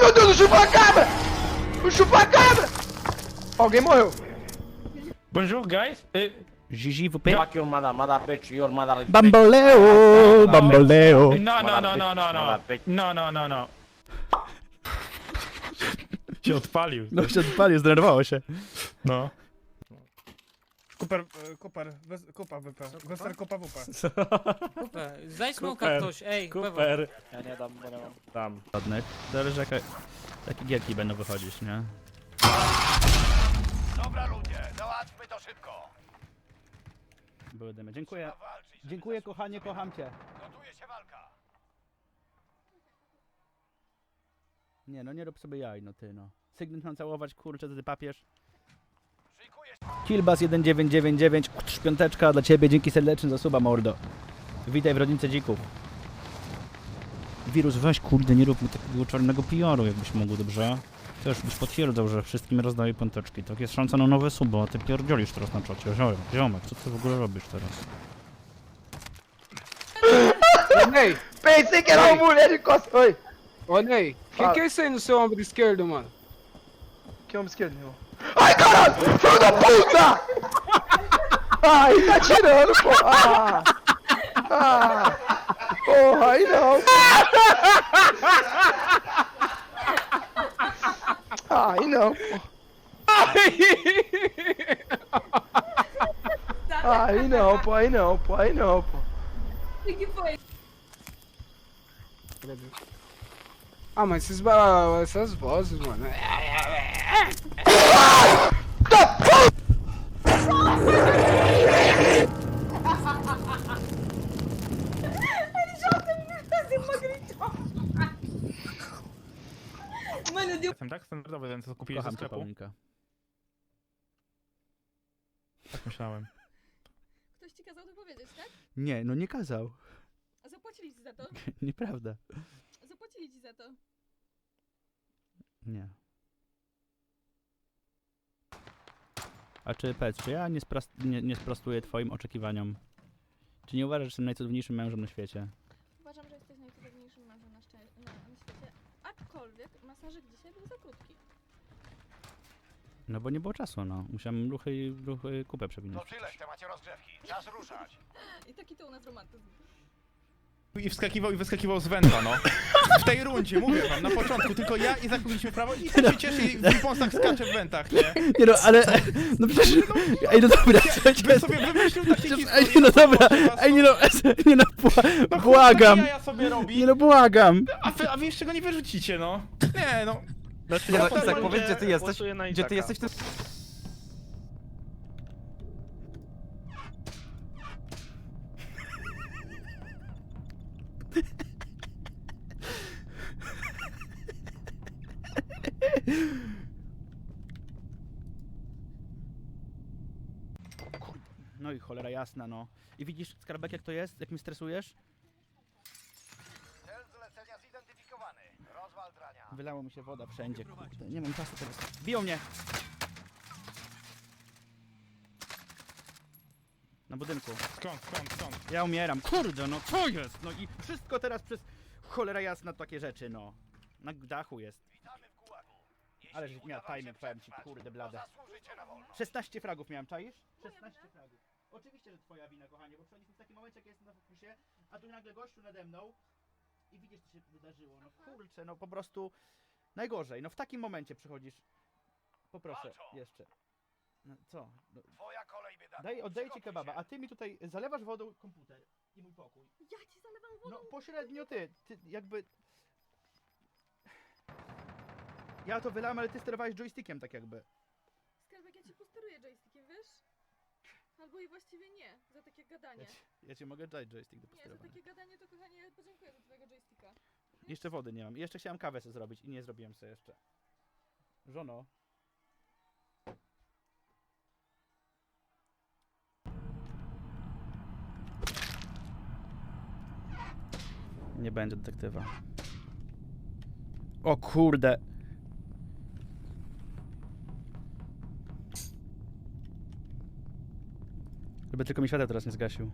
Ai meu Deus, o chupou a cabra! O chupou a cabra! Alguém morreu. Bonjour guys. Eh, Gigi, WP. Fuck your mother, mother bitch, your mother is Bamboleo, bamboleo. no, no, no, no, no, no. Mala bitch. No, no, no, no. Się odpalił. No się odpalił, zdenerwowało się. No. Kuper, e, kuper, wes, kupa WP. Wester kupa WP. Kupę. Znajdź smoka ktoś, ej. Super. Ja nie dam, bo nie mam. Tam. Ładnych. Zależy jaka... Jakie gierki będą wychodzić, nie? Dobra ludzie, załatwmy to szybko. Były dymy. Dziękuję. Dziękuję kochanie, kocham cię. Gotuje się walka. Nie no, nie rób sobie jaj, no ty no. Sygnet mam całować, kurczę, ty papież. Szykuję Killbas 1999, utrz piąteczka dla ciebie, dzięki serdecznie za suba, mordo. Witaj w rodzince dzików. Wirus, weź kurde, nie rób mi takiego czarnego PR-u, jakbyś mógł, dobrze? Też byś potwierdzał, że wszystkim rozdaję piąteczki. Tak jest szansa na nowe suby, a ty pierdzielisz teraz na czacie. Ziomek, ziomek, co ty w ogóle robisz teraz? Ney, pensei que era uma mulher de costas. Oi. Ô Ney, quem que é esse aí no seu ombro esquerdo, mano? Que homem esquerdo, meu. Caralho! Filho da puta! Ai, tá tirando, pô. Ah. Ah. Porra, aí não. Ah, aí não, pô. Aí não, pô, aí não, pô, aí não, pô. O que foi? Ah, mas esses essas vozes, mano. Jestem tak standardowy ten, co kupiłeś ze Kocham cię, sklepu. Paulinka. Tak myślałem. Ktoś ci kazał to powiedzieć, tak? Nie, no nie kazał. A zapłacili ci za to? Nieprawda. Zapłacili ci za to. Nie. A czy Pec, czy ja nie, spras- nie, nie sprostuję twoim oczekiwaniom? Czy nie uważasz, że jestem najcudowniejszym mężem na świecie? Uważam, że jesteś najcudowniejszym mężem na, szczę- na, na świecie. Aczkolwiek masażyk dzisiaj był za krótki. No bo nie było czasu, no. Musiałem ruchy, ruchy kupę To przewinąć. tyle w temacie rozgrzewki. Czas ruszać. I taki to u nas romantyzm. I wskakiwał i wyskakiwał z węta, no. W tej rundzie, mówię wam, na początku tylko ja i zakupiliśmy prawo i tak się cieszy i w pąsach skacze w wętach, nie? Nie no, ale... No przecież... Ej, no dobra, słuchajcie... Bym sobie wymyślił taktiki Przecież, ej, no dobra, ej, nie no, nie no, bła- błagam. Ja sobie robi, Nie no, błagam. a wy, a wy jeszcze go nie wyrzucicie, no. Nie, no. Znaczy, Ja ja to tak będzie- powiedz, gdzie ty jesteś, gdzie ty jesteś w No i cholera jasna, no. I widzisz, skarbek, jak to jest? Jak mnie stresujesz? Cel zlecenia zidentyfikowany. Rozwal drania. Wylało mi się woda wszędzie, kurde. Nie mam czasu teraz. Biją mnie! Na budynku. Skąd, skąd, skąd? Ja umieram. Kurde, no co jest? No i wszystko teraz przez cholera jasna takie rzeczy, no. Na dachu jest. Ale żeś miała timing, powiem ci, kurde blade. Zasłużycie na wolność. 16 fragów miałem, czaisz? 16 fragów. Oczywiście, że twoja wina, kochanie, bo przychodzisz w takim momencie, jak jestem na fokusie, a tu nagle gościu nade mną i widzisz, co się wydarzyło. No kurczę, no po prostu najgorzej. No w takim momencie przychodzisz. Poproszę, Walczą. jeszcze. No co? No, Twoja kolej bieda. daj, oddaj ci Przygotuj kebaba, się. a ty mi tutaj zalewasz wodą komputer i mój pokój. Ja ci zalewam wodą. No pośrednio ty, ty jakby... Ja to wylałem, ale ty sterowałeś joystickiem tak jakby. Skarbek, ja ci posteruję joystickiem, wiesz? Albo i właściwie nie, za takie Ja gadanie. ci, ja ci mogę dać joystick do Nie, za posterowania. takie gadanie to kochanie podziękuję za twojego joysticka. Jeszcze wody nie mam. I Jeszcze chciałem kawę sobie zrobić i nie zrobiłem sobie jeszcze. Żono. Nie będzie detektywa. O kurde. Żeby tylko mi świateł teraz nie zgasił.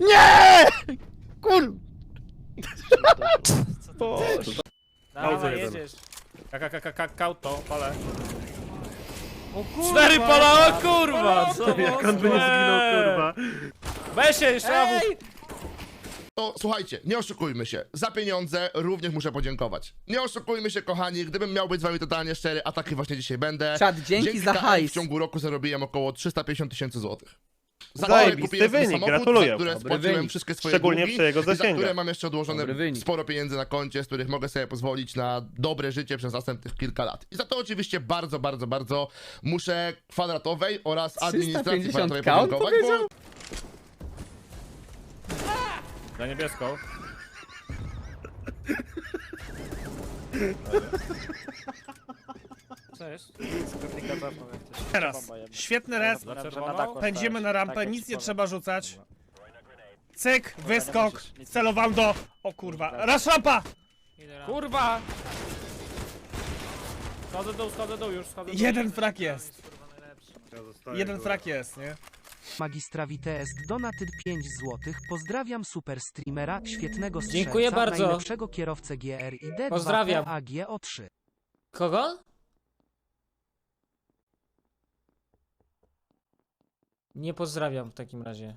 Nie! Kur... Co to? Dawaj, jedziesz. Kakakakakauto, palę. Kauto, pale. Cztery pola, o kurwa! Co Jak on by nie zginął, kurwa. Weź się jeszcze. To słuchajcie, nie oszukujmy się. Za pieniądze również muszę podziękować. Nie oszukujmy się, kochani, gdybym miał być z wami totalnie szczery, a taki właśnie dzisiaj będę. Czad, dzięki za KM hajs. W ciągu roku zarobiłem około 350 tysięcy złotych. Za Zajebisty wynik, samochód, gratuluję. za które Dobry spłaciłem wynik. wszystkie swoje Szczególnie długi przy jego za zasięgach. które mam jeszcze odłożone Dobry wynik. sporo pieniędzy na koncie, z których mogę sobie pozwolić na dobre życie przez następnych kilka lat. I za to oczywiście bardzo, bardzo, bardzo muszę kwadratowej oraz administracji 350 kwadratowej count podziękować, bo Na niebieską. Co jest? Teraz. Świetny res. Dachu Pędzimy na rampę, Tak, nic nie trzeba rzucać. Cyk, wyskok, celowałem do... O kurwa, raz rampa! Idę ram. Kurwa! Schodzę dół, schodzę dół już, schodzę dół. Jeden frak jest. Jeden frak jest, nie? Magistra WTS Donated 5 zł. Pozdrawiam super streamera, świetnego strzelca, Dziękuję bardzo. najlepszego kierowcę GR i D2 Pozdrawiam. AG O3. Kogo? Nie pozdrawiam w takim razie.